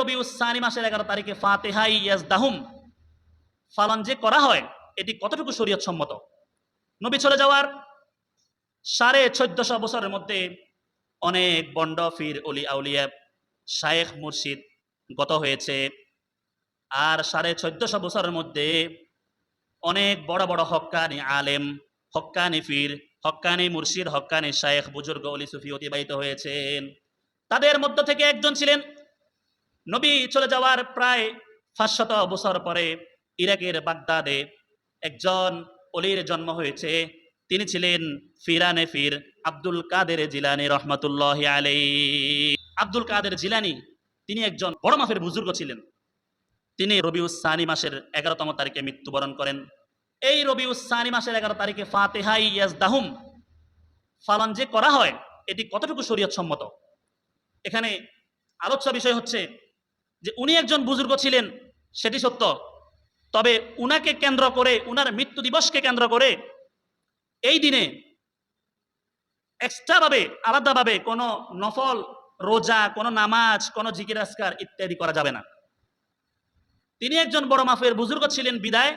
রবি উসানি মাসের এগারো তারিখে ফাতেহাই ইয়াজদাহুম। পালন যে করা হয়, এটি কতটুকু শরীয়ত সম্মত নবী চলে যাওয়ার সাড়ে চোদ্দশো বছরের মধ্যে অনেক বন্ড ফির অলি আউলিয়া শায়েখ মুর্শিদ গত হয়েছে। আর সাড়ে চোদ্দশো বছরের মধ্যে অনেক বড় বড় হক্কানি আলেম, হক্কানি ফির, হক্কানি মুর্শিদ, হক্কানি শায়েখ, বুজুর্গ, অলি সুফি অতিবাহিত হয়েছেন। তাদের মধ্য থেকে একজন ছিলেন নবী চলে যাওয়ার প্রায় পাঁচশত বছর পরে ইরাকের বাগদাদে একজন অলির জন্ম হয়েছে। তিনি ছিলেন ফিরানে ফির আব্দুল কাদের জিলানি রহমতুল্লাহ আলাই আব্দুল কাদের জিলানি, তিনি একজন বড় মাফের বুজুর্গ ছিলেন। তিনি রবিউসানি মাসের এগারোতম তারিখে মৃত্যুবরণ করেন। এই রবিউসানি মাসের এগারো তারিখে ফাতেহাই ইয়াজদাহুম পালন যে করা হয়, এটি কতটুকু শরীয়ত সম্মত এখানে আলোচ্য বিষয় হচ্ছে যে উনি একজন বুজুর্গ ছিলেন, সেটি সত্য। তবে উনাকে কেন্দ্র করে, উনার মৃত্যু দিবসকে কেন্দ্র করে এই দিনে এক্সট্রাভাবে, আলাদাভাবে কোনো নফল, রোজা, কোনো নামাজ, কোনো জিকির আসকার ইত্যাদি করা যাবে না। তিনি একজন বড় মাফের বুজুর্গ ছিলেন বিদায়।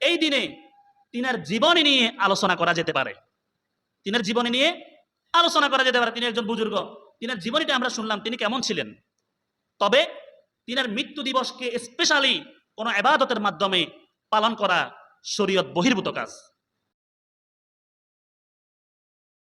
এই দিনে তিনার জীবনী নিয়ে আলোচনা করা যেতে পারে। তিনার জীবনী নিয়ে আলোচনা করা যেতে পারে। তিনি একজন বুজুর্গ। তিনার জীবনীটা আমরা শুনলাম, তিনি কেমন ছিলেন? তবে তিনার মৃত্যু দিবসকে স্পেশালি কোনো আবাদতের মাধ্যমে পালন করা শরীয়ত বহির্ভূত কাজ।